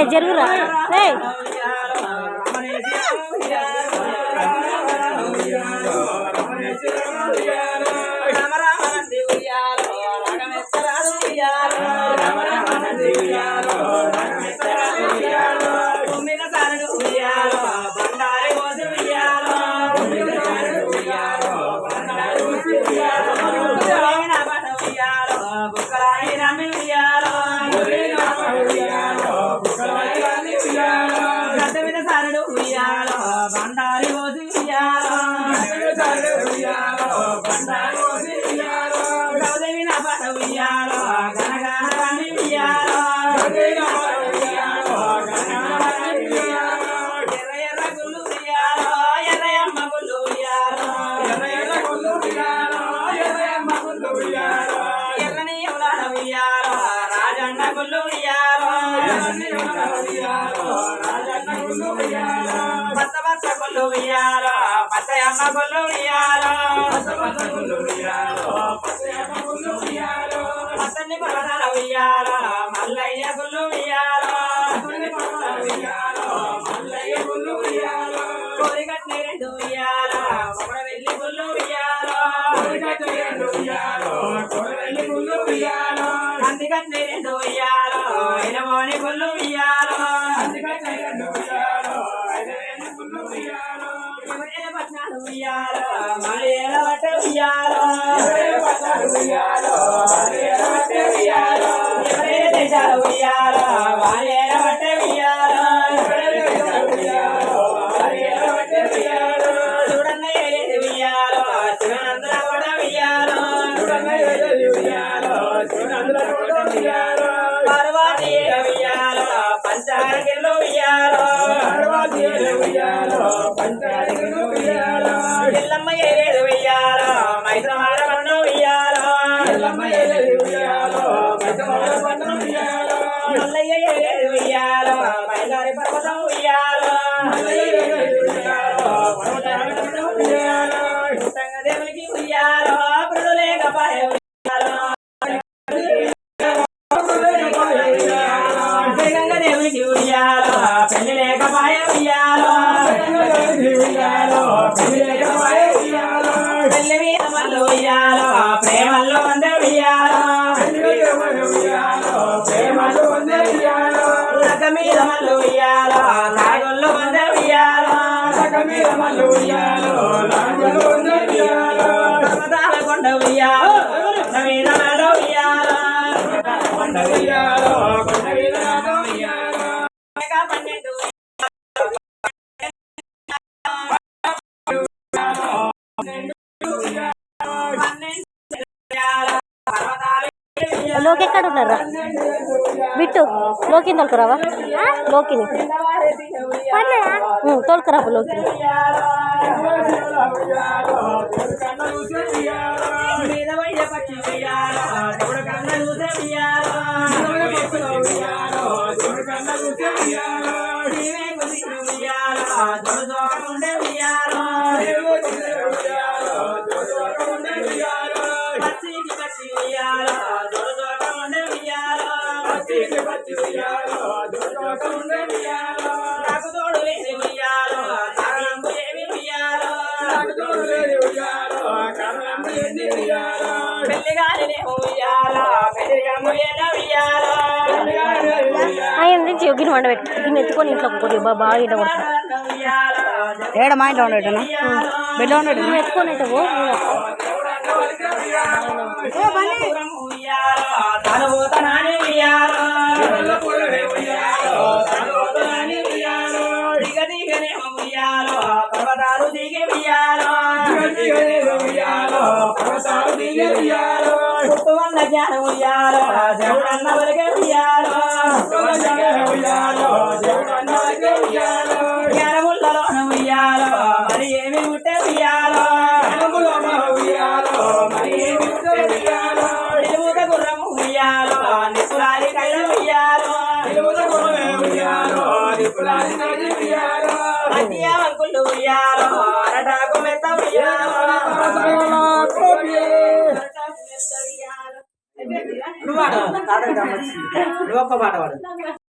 ఏ జరుగురా ఏ ఉయ్యాలో రాజన్న గుళ్ళు రాజన్న ఎర్రయమ్మ గుళ్ళు గుళ్ళు ఉయ్యాలో బత్త గుళ్ళు ఉయ్యాలో గుళ్ళు ఉయ్యాలో పచ్చని ఉయ్యాలో ఉయ్యాలో మలయాళ వట ఉయ్యాలో? ఎల్లమ్మ ఏరేడు ఉయ్యాలో మల్లయ్య మైలారి పర్వతం దేవునికి పెళ్ళి లేకపాయ ఉయ్యాలో? పెళ్ళి మీద మల్లు ఉయ్యాలో ప్రేమల్లో వంద ఉయ్యాలో లగ్గ మీద మల్లు ఉయ్యాలో నాగుల్లో వంద ఉయ్యాలో పర్వతాల కొండ ఉయ్యాలో కొండ మీద నడ ఉయ్యాలో కొండ ఉయ్యాలో లోకి ఎక్కడ ఉన్నారా? బిట్టు లోకిని తోలుకురావా? లోకిని. ఉం, తోలుకురా లోకిని. కన్న చూసే నుంచి గిన్నె వండ పెట్టు. గిన్నె ఎత్తుకొని ఇంట్లో కొద్దిగా బాగా కొడుతుంది ఉయ్యాలో ఏడ మా ఇంట్లో ఉండేటనా బెడ్లో నువ్వు ఎత్తుకొని అయితే ఓ వల్ల జ్ఞానం ఉయ్యాలో దేవుడన్న వరకే ఉయ్యాలో? జ్ఞానముల్లలో ఉయ్యాలో మరి ఏమి ఉంటే ఉయ్యాలో? నిలువుక గుర్రము ఉయ్యాలో? నిపురాలి కళ్ళ ఉయ్యాలో? అతియ వంకులు ఉయ్యాలో అరటాకు మెత్త ఉయ్యాలో? మెత్త ఉయ్యాలో. నువ్వు పాడు. నువ్వు ఒక్క పాట పాడు